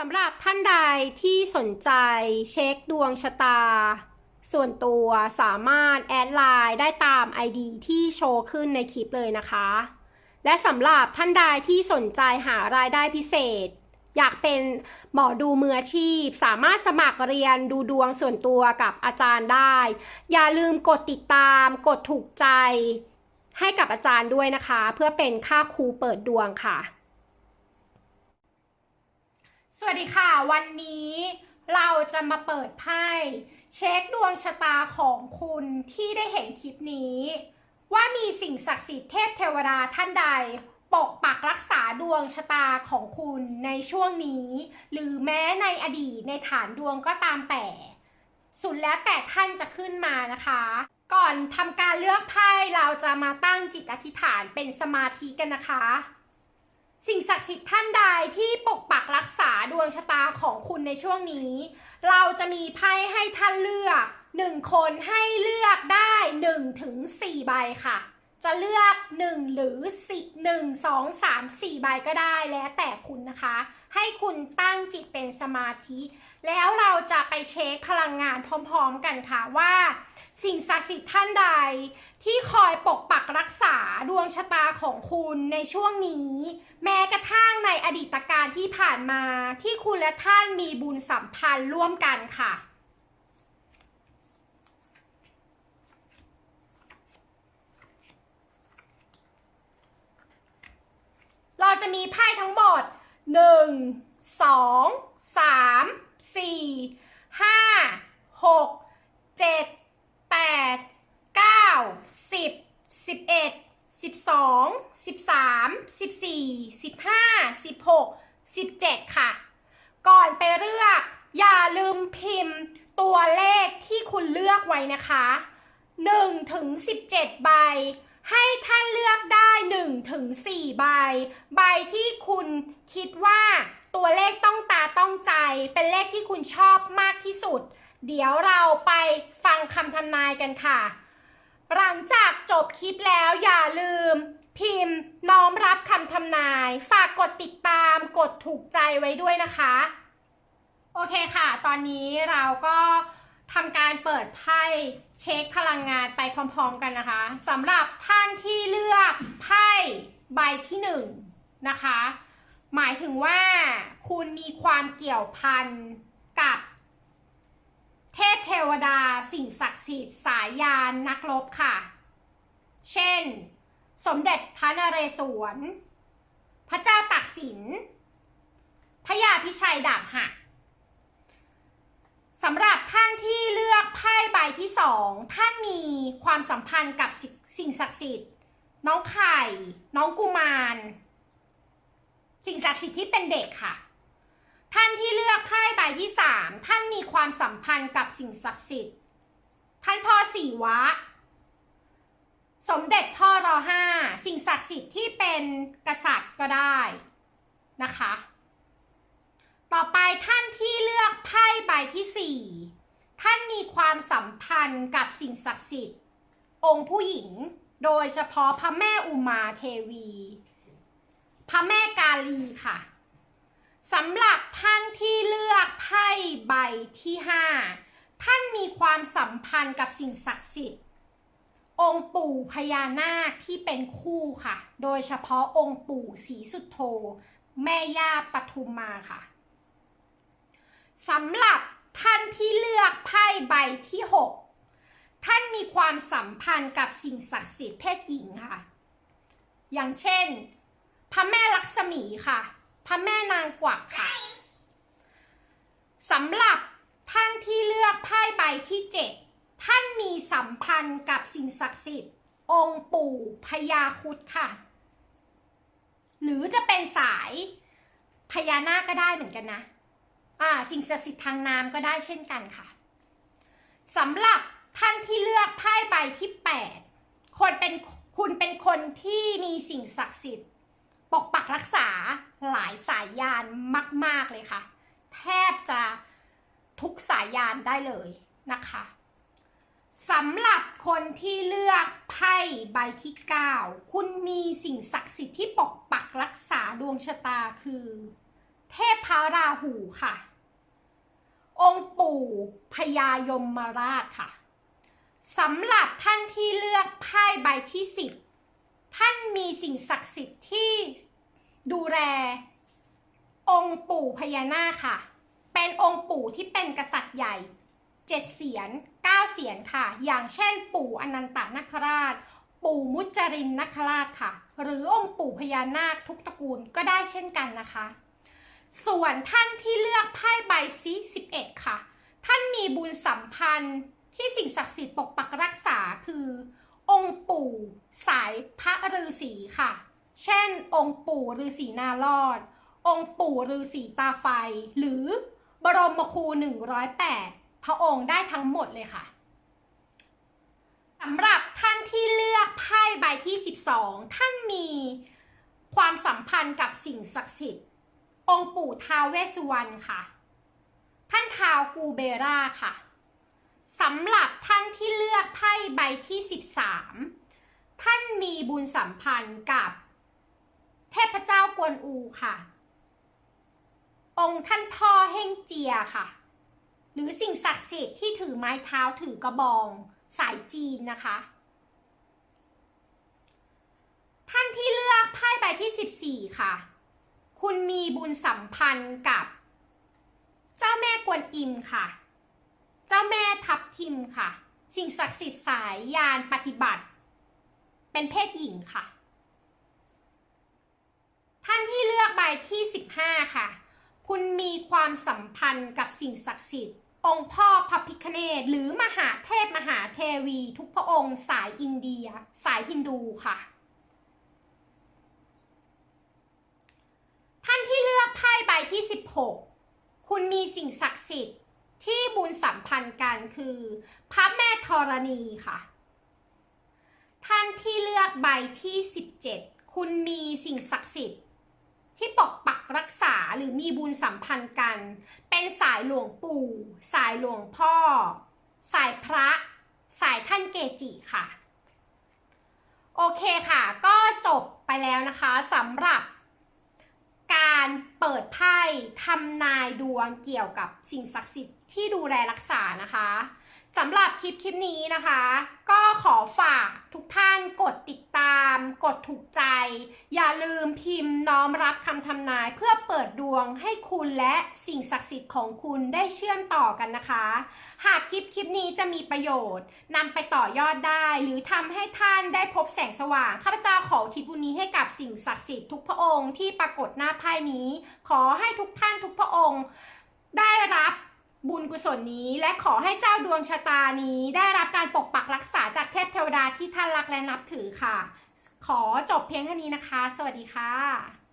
สำหรับท่านใดที่สนใจเช็คดวงชะตา ส่วนตัวสามารถแอดไลน์ได้ตาม ID ที่โชว์ขึ้นในคลิปเลยนะคะ และสำหรับท่านใดที่สนใจหารายได้พิเศษ อยากเป็นหมอดูมืออาชีพ สามารถสมัครเรียนดูดวงส่วนตัวกับอาจารย์ได้ อย่าลืมกดติดตาม กดถูกใจ ให้กับอาจารย์ด้วยนะคะ เพื่อเป็นค่าครูเปิดดวงค่ะ สวัสดีค่ะ วันนี้เราจะมาเปิดไพ่เช็คดวงชะตาของคุณที่ได้เห็นคลิปนี้ ว่ามีสิ่งศักดิ์สิทธิ์เทพเทวดาท่านใด ปกปักรักษาดวงชะตาของคุณในช่วงนี้ หรือแม้ในอดีตในฐานดวงก็ตามแต่ สุดแล้วแต่ท่านจะขึ้นมานะคะ ก่อนทำการเลือกไพ่เราจะมาตั้งจิตอธิษฐานเป็นสมาธิกันนะคะ สิ่งศักดิ์สิทธิ์ท่านใดที่ปกปักรักษาดวงชะตาของคุณในช่วงนี้ เราจะมีไพ่ให้ท่านเลือกหนึ่งคนให้เลือกได้หนึ่งถึงสี่ใบค่ะ จะเลือกหนึ่งหรือสี่หนึ่งสองสามสี่ใบก็ได้แล้วแต่คุณนะคะ ให้คุณตั้งจิตเป็นสมาธิ แล้วเราจะไปเช็คพลังงานพร้อมๆกันค่ะว่า สิ่งศักดิ์สิทธิ์ท่านใด ที่คอยปกปักรักษาดวงชะตาของคุณในช่วงนี้ แม้กระทั่งในอดีตการที่ผ่านมาที่คุณและท่านมีบุญสัมพันธ์ร่วมกันค่ะเราจะมีไพ่ทั้งหมด หนึ่งสองสามสี่ห้าหกเจ็ดแปดเก้าสิบสิบเอ็ดสิบสองสิบสามสิบสี่สิบห้าสิบหกสิบเจ็ดค่ะ ก่อนไปเลือก อย่าลืมพิมพ์ตัวเลขที่คุณเลือกไว้นะคะหนึ่งถึงสิบเจ็ดใบ ให้ท่านเลือกได้1ถึง4ใบ ใบที่คุณคิดว่าตัวเลขต้องตาต้องใจ เป็นเลขที่คุณชอบมากที่สุด เดี๋ยวเราไปฟังคำทำนายกันค่ะ หลังจากจบคลิปแล้วอย่าลืม พิมพ์น้อมรับคำทำนาย ฝากกดติดตามกดถูกใจไว้ด้วยนะคะ โอเคค่ะ ตอนนี้เราก็ ทำการเปิดไพ่เช็คพลังงานไปพร้อม ๆ กันนะคะสำหรับท่านที่เลือกไพ่ใบที่หนึ่งนะคะ หมายถึงว่าคุณมีความเกี่ยวพันกับเทพเทวดาสิ่งศักดิ์สิทธิ์สายยานนักรบค่ะ เช่น สมเด็จพระนเรศวร พระเจ้าตากสิน พระยาพิชัยดาบหัก สำหรับท่านที่เลือกไพ่ใบที่สองท่านมีความสัมพันธ์กับสิสิ่งศักดิ์สิทธิ์ น้องไข่ น้องกุมาร สิ่งศักดิ์สิทธิ์ที่เป็นเด็กค่ะ ท่านที่เลือกไพ่ใบที่สามท่านมีความสัมพันธ์กับสิ่งศักดิ์สิทธิ์ท่านพ่อสี่วะ สมเด็จพ่อรอห้าสิ่งศักดิ์สิทธิ์ที่เป็นกษัตริย์ก็ได้นะคะ ต่อไปท่านที่เลือกไพ่ใบที่สี่ท่านมีความสัมพันธ์กับสิ่งศักดิ์สิทธิ์ องค์ผู้หญิง โดยเฉพาะพระแม่อุมาเทวี พระแม่กาลีค่ะสำหรับท่านที่เลือกไพ่ใบที่5ท่านมีความสัมพันธ์กับสิ่งศักดิ์สิทธิ์ องค์ปู่พญานาคที่เป็นคู่ค่ะ โดยเฉพาะองค์ปู่ศรีสุโธแม่ย่าปทุมมาค่ะ สำหรับท่านที่เลือกไพ่ใบที่ 6 ท่านมีความสัมพันธ์กับสิ่งศักดิ์สิทธิ์เพศหญิงค่ะ อย่างเช่น พระแม่ลักษมีค่ะ พระแม่นางกวักค่ะสำหรับท่านที่เลือกไพ่ใบที่ 7 ท่านมีสัมพันธ์กับสิ่งศักดิ์สิทธิ์ องค์ปู่พญาคุดค่ะ หรือจะเป็นสายพญานาคก็ได้เหมือนกันนะ อ่าสิ่งศักดิ์สิทธิ์ทางน้ำก็ได้เช่นกันค่ะสำหรับท่านที่เลือกไพ่ใบที่ 8 คนเป็นคุณเป็นคนที่มีสิ่งศักดิ์สิทธิ์ ปกปักรักษาหลายสายยานมาก ๆ เลยค่ะ แทบจะทุกสายยานได้เลยนะคะสำหรับคนที่เลือกไพ่ใบที่ 9 คุณมีสิ่งศักดิ์สิทธิ์ที่ปกปักรักษาดวงชะตาคือ เทพพระราหูค่ะ องค์ปู่พญายมราชค่ะสำหรับท่านที่เลือกไพ่ใบที่สิบท่านมีสิ่งศักดิ์สิทธิ์ที่ดูแลองค์ปู่พญานาคค่ะ เป็นองค์ปู่ที่เป็นกษัตริย์ใหญ่เจ็ดเสียนเก้าเสียนค่ะ อย่างเช่น ปู่อนันตนาคราช ปู่มุจรินนาคราชค่ะ หรือองค์ปู่พญานาคทุกตระกูลก็ได้เช่นกันนะคะ ส่วนท่านที่เลือกไพ่ใบซี11 ค่ะ ท่านมีบุญสัมพันธ์ที่สิ่งศักดิ์สิทธิ์ปกปักรักษาคือ องค์ปู่สายพระฤาษีค่ะ เช่น องค์ปู่ฤาษีนารอด องค์ปู่ฤาษีตาไฟ หรือบรมครู 108 พระองค์ได้ทั้งหมดเลยค่ะสำหรับท่านที่เลือกไพ่ใบที่ 12 ท่านมีความสัมพันธ์กับสิ่งศักดิ์สิทธิ์ องค์ปู่ท้าวเวสสุวรรณค่ะ ท่านท้าวกูเบราค่ะสำหรับท่านที่เลือกไพ่ใบที่ 13 ท่านมีบุญสัมพันธ์กับเทพเจ้ากวนอูค่ะ องค์ท่านพ่อเฮงเจียค่ะ หรือสิ่งศักดิ์สิทธิ์ที่ถือไม้เท้าถือกระบองสายจีนนะคะ ท่านที่เลือกไพ่ใบที่ 14 ค่ะ คุณมีบุญสัมพันธ์กับ เจ้าแม่กวนอิมค่ะ เจ้าแม่ทับทิมค่ะ สิ่งศักดิ์สิทธิ์สายยานปฏิบัติ เป็นเพศหญิงค่ะ ท่านที่เลือกใบที่ 15 ค่ะ คุณมีความสัมพันธ์กับสิ่งศักดิ์สิทธิ์ องค์พ่อพระพิคเนตหรือมหาเทพมหาเทวี ทุกพระองค์สายอินเดีย สายฮินดูค่ะ ท่านที่เลือกไพ่ ใบที่ 16 คุณมีสิ่งศักดิ์สิทธิ์ที่บุญสัมพันธ์กันคือ พระแม่ธรณีค่ะ ท่านที่เลือกใบที่ 17 คุณมีสิ่งศักดิ์สิทธิ์ ที่ปกปักรักษาหรือมีบุญสัมพันธ์กัน เป็นสายหลวงปู่ สายหลวงพ่อ สายพระ สายท่านเกจิค่ะ โอเคค่ะ ก็จบไปแล้วนะคะสำหรับ การเปิดไพ่ทำนายดวงเกี่ยวกับสิ่งศักดิ์สิทธิ์ที่ดูแลรักษานะคะำหรับคลิปคลิปนี้นะคะ ก็ขอฝากทุกท่านกดติดตาม กดถูกใจ อย่าลืมพิมพ์น้อมรับคำทำนายเพื่อเปิดดวงให้คุณและสิ่งศักดิ์สิทธิ์ของคุณได้เชื่อมต่อกันนะคะ หากคลิปคลิปนี้จะมีประโยชน์นำไปต่อยอดได้ หรือทำให้ท่านได้พบแสงสว่างข้าพเจ้าขอทิศบุญนี้ให้กับสิ่งศักดิ์สิทธิ์ทุกพระองค์ที่ปรากฏหน้าไพ่นี้ ขอให้ทุกท่านทุกพระองค์ ได้รับ บุญกุศลนี้และขอให้เจ้าดวงชะตานี้ได้รับการปกปักรักษาจากเทพเทวดาที่ท่านรักและนับถือค่ะ ขอจบเพียงเท่านี้นะคะ สวัสดีค่ะ